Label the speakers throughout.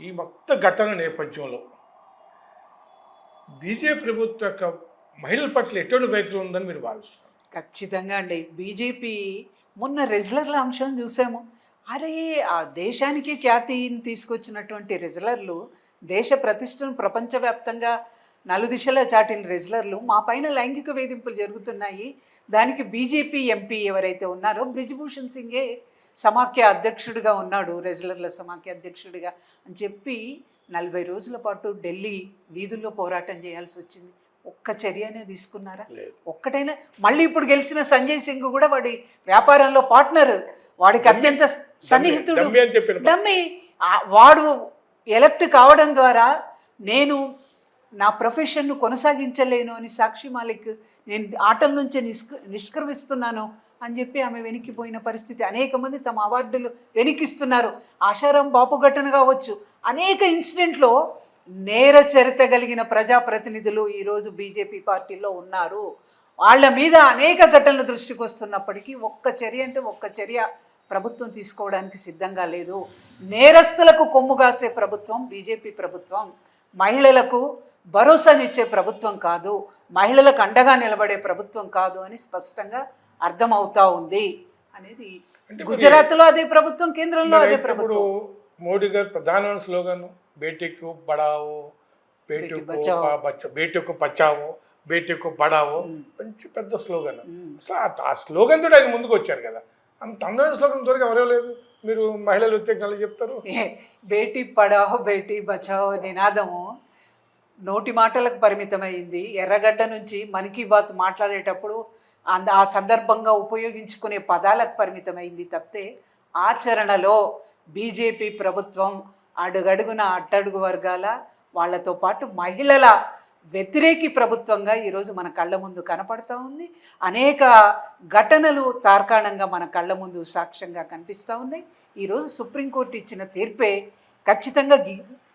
Speaker 1: ఈ మొత్తం ఘటన నేపథ్యంలో బీజేపీ ప్రభుత్వం యొక్క మహిళల పట్ల ఎటువంటి వైఖరి ఉందని మీరు భావిస్తున్నారు?
Speaker 2: ఖచ్చితంగా అండి. బీజేపీ మొన్న రెజ్లర్ల అంశం చూసాము. అరే ఆ దేశానికి ఖ్యాతిని తీసుకొచ్చినటువంటి రెజ్లర్లు దేశ ప్రతిష్టను ప్రపంచవ్యాప్తంగా నలుదిశలో చాటిన రెజ్లర్లు మా పైన లైంగిక వేధింపులు జరుగుతున్నాయి. దానికి బీజేపీ ఎంపీ ఎవరైతే ఉన్నారో బ్రిజ్భూషణ్ సింగే సమాఖ్య అధ్యక్షుడిగా ఉన్నాడు రెజ్లర్ల సమాఖ్య అధ్యక్షుడిగా అని చెప్పి నలభై రోజుల పాటు ఢిల్లీ వీధుల్లో పోరాటం చేయాల్సి వచ్చింది. ఒక్క చర్యనే తీసుకున్నారా. ఒక్కటైనా మళ్ళీ ఇప్పుడు గెలిచిన సంజయ్ సింగ్ కూడా వాడి వ్యాపారంలో పార్ట్నర్. వాడికి అత్యంత సన్నిహితుడు.
Speaker 1: డమ్మి
Speaker 2: వాడు ఎలక్ట్ కావడం ద్వారా నేను నా ప్రొఫెషన్ను కొనసాగించలేను అని సాక్షి మాలిక్ నేను ఆటల నుంచి నిష్క నిష్క్రమిస్తున్నాను అని చెప్పి ఆమె వెనక్కిపోయిన పరిస్థితి. అనేక మంది తమ అవార్డులు వెనక్కిస్తున్నారు. ఆశారాం బాపు ఘటన కావచ్చు. అనేక ఇన్సిడెంట్లో నేర చరిత్ర కలిగిన ప్రజాప్రతినిధులు ఈరోజు బీజేపీ పార్టీలో ఉన్నారు. వాళ్ళ మీద అనేక ఘటనలు దృష్టికి వస్తున్నప్పటికీ ఒక్క చర్య అంటే ఒక్క చర్య ప్రభుత్వం తీసుకోవడానికి సిద్ధంగా లేదు. నేరస్తులకు కొమ్ము కాసే ప్రభుత్వం బీజేపీ ప్రభుత్వం. మహిళలకు భరోసానిచ్చే ప్రభుత్వం కాదు. మహిళలకు అండగా నిలబడే ప్రభుత్వం కాదు అని స్పష్టంగా అర్థమవుతా ఉంది అనేది గుజరాత్లో అదే ప్రభుత్వం కేంద్రంలో అదే ప్రభుత్వం.
Speaker 1: మోడీ గారు ప్రధానమైన స్లోగన్ బేటీకు బడావో బేటీకు
Speaker 2: బచావో.
Speaker 1: ప- బచ- బేటీకు బడావో మంచి పెద్ద స్లోగన్. అసలు ఆ- స్లోగన్ తోటి ఆయన ముందుకు వచ్చారు కదా. అంత అందమైన స్లోగన్ తోటి ఎవరో లేదు. మీరు మహిళలు వ్యతిరేకాలు చెప్తారు.
Speaker 2: బేటీ పడావో బేటీ బచావో నినాదము నోటి మాటలకు పరిమితమైంది. ఎర్రగడ్డ నుంచి మన్ కీ బాత్ మాట్లాడేటప్పుడు అంద ఆ సందర్భంగా ఉపయోగించుకునే పదాలకు పరిమితమైంది తప్పితే ఆచరణలో బీజేపీ ప్రభుత్వం అడుగడుగున అట్టడుగు వర్గాల వాళ్ళతో పాటు మహిళల వ్యతిరేకి ప్రభుత్వంగా ఈరోజు మన కళ్ళ ముందు కనపడతా ఉంది. అనేక ఘటనలు తార్కాణంగా మన కళ్ళ ముందు సాక్ష్యంగా కనిపిస్తూ ఉన్నాయి. ఈరోజు సుప్రీంకోర్టు ఇచ్చిన తీర్పే ఖచ్చితంగా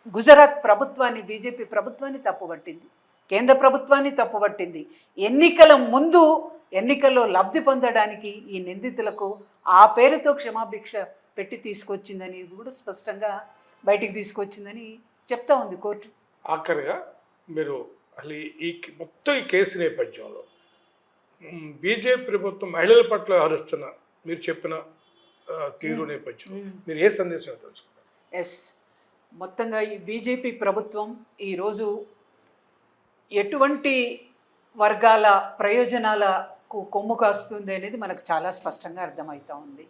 Speaker 2: గుజరాత్ ప్రభుత్వాన్ని బీజేపీ ప్రభుత్వాన్ని తప్పుపట్టింది. కేంద్ర ప్రభుత్వాన్ని తప్పుపట్టింది. ఎన్నికల ముందు ఎన్నికల్లో లబ్ధి పొందడానికి ఈ నిందితులకు ఆ పేరుతో క్షమాభిక్ష పెట్టి తీసుకొచ్చిందని ఇది కూడా స్పష్టంగా బయటికి తీసుకొచ్చిందని చెప్తా ఉంది కోర్టు.
Speaker 1: ఆఖరిగా మీరు అసలు ఈ- మొత్తం ఈ కేసు నేపథ్యంలో బీజేపీ ప్రభుత్వం మహిళల పట్ల వ్యవహరిస్తున్న మీరు చెప్పిన తీరు నేపథ్యం మీరు ఏ సందేశం తెలుసుకున్నారు?
Speaker 2: ఎస్. మొత్తంగా ఈ బీజేపీ ప్రభుత్వం ఈరోజు ఎటువంటి వర్గాల ప్రయోజనాలకు కొమ్ము కాస్తుంది అనేది మనకు చాలా స్పష్టంగా అర్థమవుతూ ఉంది.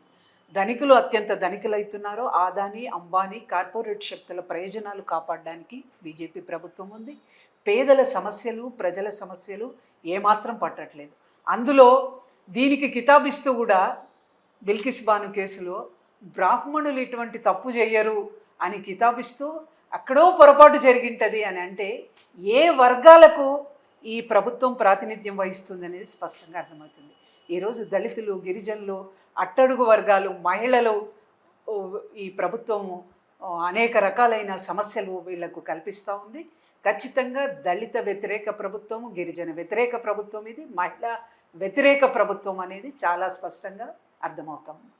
Speaker 2: ధనికులు అత్యంత ధనికులవుతున్నారో ఆదాని అంబానీ కార్పొరేట్ శక్తుల ప్రయోజనాలు కాపాడడానికి బీజేపీ ప్రభుత్వం ఉంది. పేదల సమస్యలు ప్రజల సమస్యలు ఏమాత్రం పట్టట్లేదు. అందులో దీనికి కితాబిస్తూ కూడా బిల్కిస్ బాను కేసులో బ్రాహ్మణులు ఇటువంటి తప్పు చేయరు అని కితాబిస్తూ అక్కడో పొరపాటు జరిగింటది అని అంటే ఏ వర్గాలకు ఈ ప్రభుత్వం ప్రాతినిధ్యం వహిస్తుంది అనేది స్పష్టంగా అర్థమవుతుంది. ఈరోజు దళితులు గిరిజనులు అట్టడుగు వర్గాలు మహిళలు ఈ ప్రభుత్వం అనేక రకాలైన సమస్యలు వీళ్ళకు కల్పిస్తూ ఉంది. ఖచ్చితంగా దళిత వ్యతిరేక ప్రభుత్వం గిరిజన వ్యతిరేక ప్రభుత్వం ఇది మహిళా వ్యతిరేక ప్రభుత్వం అనేది చాలా స్పష్టంగా అర్థమవుతా ఉంది.